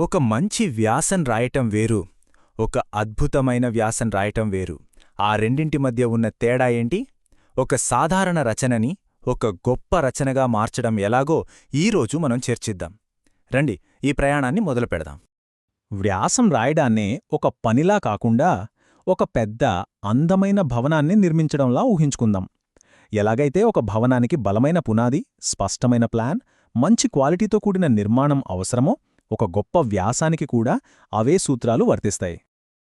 ఒక మంచి వ్యాసం రాయటం వేరు. ఒక అద్భుతమైన వ్యాసం రాయటం వేరు. ఆ రెండింటి మధ్య ఉన్న తేడా ఏంటి? ఒక సాధారణ రచనని ఒక గొప్ప రచనగా మార్చడం ఎలాగో ఈరోజు మనం చర్చిద్దాం. రండి ఈ ప్రయాణాన్ని మొదలు పెడదాం. వ్యాసం రాయడాన్నే ఒక పనిలా కాకుండా ఒక పెద్ద అందమైన భవనాన్ని నిర్మించడంలా ఊహించుకుందాం. ఎలాగైతే ఒక భవనానికి బలమైన పునాది స్పష్టమైన ప్లాన్ మంచి క్వాలిటీతో కూడిన నిర్మాణం అవసరమో ఒక గొప్ప వ్యాసానికి కూడా అవే సూత్రాలు వర్తిస్తాయి.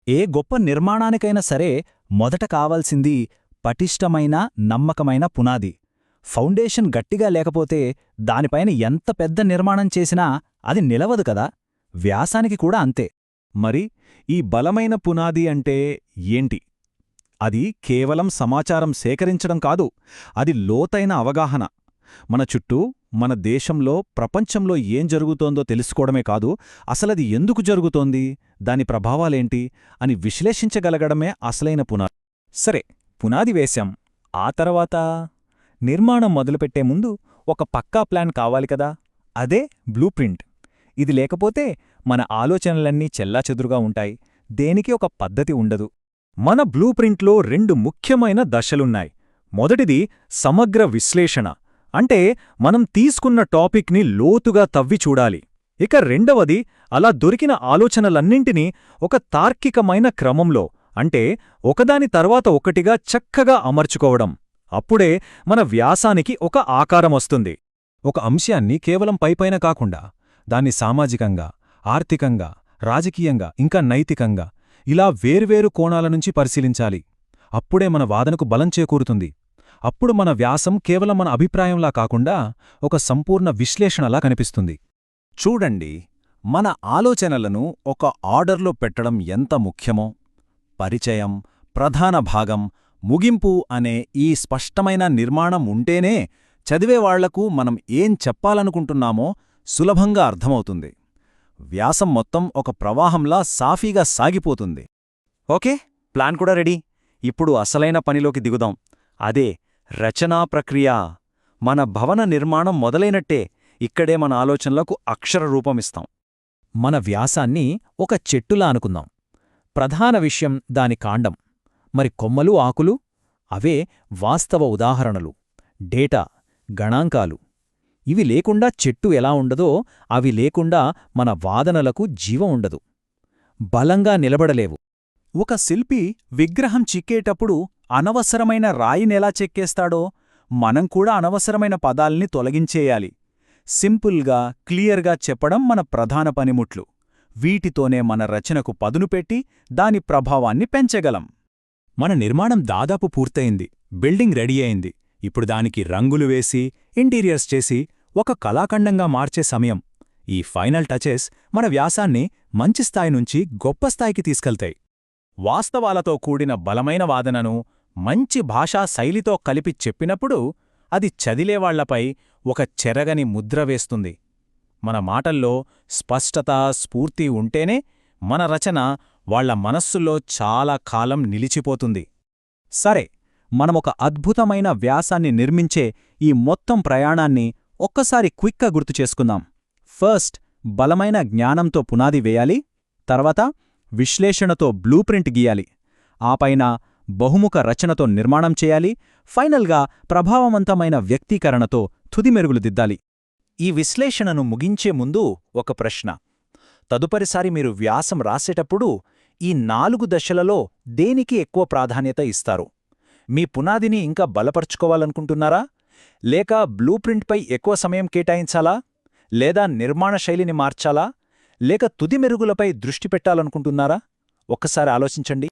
ఏ గొప్ప నిర్మాణానికైనా సరే మొదట కావాల్సింది పటిష్టమైన నమ్మకమైన పునాది. ఫౌండేషన్ గట్టిగా లేకపోతే దానిపైన ఎంత పెద్ద నిర్మాణం చేసినా అది నిలవదు కదా. వ్యాసానికి కూడా అంతే. మరి ఈ బలమైన పునాది అంటే ఏంటి? అది కేవలం సమాచారం సేకరించడం కాదు అది లోతైన అవగాహన. మన చుట్టూ మన దేశంలో ప్రపంచంలో ఏం జరుగుతోందో తెలుసుకోవడమే కాదు అసలది ఎందుకు జరుగుతోంది దాని ప్రభావాలేంటి అని విశ్లేషించగలగడమే అసలైన పునాది సరే పునాది వేశాం. ఆ తర్వాత నిర్మాణం మొదలుపెట్టే ముందు ఒక పక్కా ప్లాన్ కావాలి కదా? అదే బ్లూ ప్రింట్. ఇది లేకపోతే మన ఆలోచనలన్నీ చెల్లాచెదురుగా ఉంటాయి. దేనికి ఒక పద్ధతి ఉండదు. మన బ్లూ ప్రింట్లో రెండు ముఖ్యమైన దశలున్నాయి. మొదటిది సమగ్ర విశ్లేషణ. అంటే మనం తీసుకున్న టాపిక్ని లోతుగా తవ్వి చూడాలి. ఇక రెండవది అలా దొరికిన ఆలోచనలన్నింటినీ ఒక తార్కికమైన క్రమంలో అంటే ఒకదాని తర్వాత ఒకటిగా చక్కగా అమర్చుకోవడం. అప్పుడే మన వ్యాసానికి ఒక ఆకారమొస్తుంది ఒక అంశాన్ని కేవలం పైపైన కాకుండా దాన్ని సామాజికంగా ఆర్థికంగా రాజకీయంగా ఇంకా నైతికంగా ఇలా వేర్వేరు కోణాల నుంచి పరిశీలించాలి. అప్పుడే మన వాదనకు బలం చేకూరుతుంది. అప్పుడు మన వ్యాసం కేవలం మన అభిప్రాయంలా కాకుండా ఒక సంపూర్ణ విశ్లేషణలా కనిపిస్తుంది. చూడండి మన ఆలోచనలను ఒక ఆర్డర్లో పెట్టడం ఎంత ముఖ్యమో. పరిచయం ప్రధాన భాగం ముగింపు అనే ఈ స్పష్టమైన నిర్మాణం ఉంటేనే చదివేవాళ్ళకు మనం ఏం చెప్పాలనుకుంటున్నామో సులభంగా అర్థమవుతుంది. వ్యాసం మొత్తం ఒక ప్రవాహంలా సాఫీగా సాగిపోతుంది. ఓకే ప్లాన్ కూడా రెడీ. ఇప్పుడు అసలైన పనిలోకి దిగుదాం. అదే రచనా ప్రక్రియ. మన భవన నిర్మాణం మొదలైనట్టే ఇక్కడే మన ఆలోచనలకు అక్షర రూపమిస్తాం మన వ్యాసాన్ని ఒక చెట్టులా అనుకుందాం. ప్రధాన విషయం దాని కాండం. మరి కొమ్మలు ఆకులు? అవే వాస్తవ ఉదాహరణలు. డేటా గణాంకాలు. ఇవి లేకుండా చెట్టు ఎలా ఉండదో అవి లేకుండా మన వాదనలకు జీవం ఉండదు. బలంగా నిలబడలేవు. ఒక శిల్పి విగ్రహం చిక్కేటప్పుడు అనవసరమైన రాయినెలా చెక్కేస్తాడో మనం కూడా అనవసరమైన పదాల్ని తొలగించేయాలి. సింపుల్గా క్లియర్గా చెప్పడం మన ప్రధాన పనిముట్లు. వీటితోనే మన రచనకు పదును పెట్టి దాని ప్రభావాన్ని పెంచగలం. మన నిర్మాణం దాదాపు పూర్తయింది. బిల్డింగ్ రెడీ అయింది. ఇప్పుడు దానికి రంగులు వేసి ఇంటీరియర్స్ చేసి ఒక కళాఖండంగా మార్చే సమయం. ఈ ఫైనల్ టచెస్ మన వ్యాసాన్ని మంచి స్థాయి నుంచి గొప్ప స్థాయికి తీసుకెళ్తాయి. వాస్తవాలతో కూడిన బలమైన వాదనను మంచి భాషా శైలితో కలిపి చెప్పినప్పుడు అది చదిలేవాళ్ళపై ఒక చెరగని ముద్ర వేస్తుంది. మన మాటల్లో స్పష్టత స్ఫూర్తి ఉంటేనే మన రచన వాళ్ళ మనస్సుల్లో చాలా కాలం నిలిచిపోతుంది. సరే మనమొక అద్భుతమైన వ్యాసాన్ని నిర్మించే ఈ మొత్తం ప్రయాణాన్ని ఒక్కసారి క్విక్గా గుర్తు చేసుకుందాం. ఫస్ట్ బలమైన జ్ఞానంతో పునాది వేయాలి. తర్వాత విశ్లేషణతో బ్లూ ప్రింట్ గీయాలి ఆపైన బహుముఖ రచనతో నిర్మాణం చేయాలి. ఫైనల్గా ప్రభావవంతమైన వ్యక్తీకరణతో తుది మెరుగులు దిద్దాలి. ఈ విశ్లేషణను ముగించే ముందు ఒక ప్రశ్న. తదుపరిసారి మీరు వ్యాసం రాసేటప్పుడు ఈ నాలుగు దశలలో దేనికి ఎక్కువ ప్రాధాన్యత ఇస్తారు? మీ పునాదిని ఇంకా బలపరుచుకోవాలనుకుంటున్నారా? లేక బ్లూ ప్రింట్పై ఎక్కువ సమయం కేటాయించాలా? లేదా నిర్మాణ శైలిని మార్చాలా? లేక తుది మెరుగులపై దృష్టి పెట్టాలనుకుంటున్నారా? ఒక్కసారి ఆలోచించండి.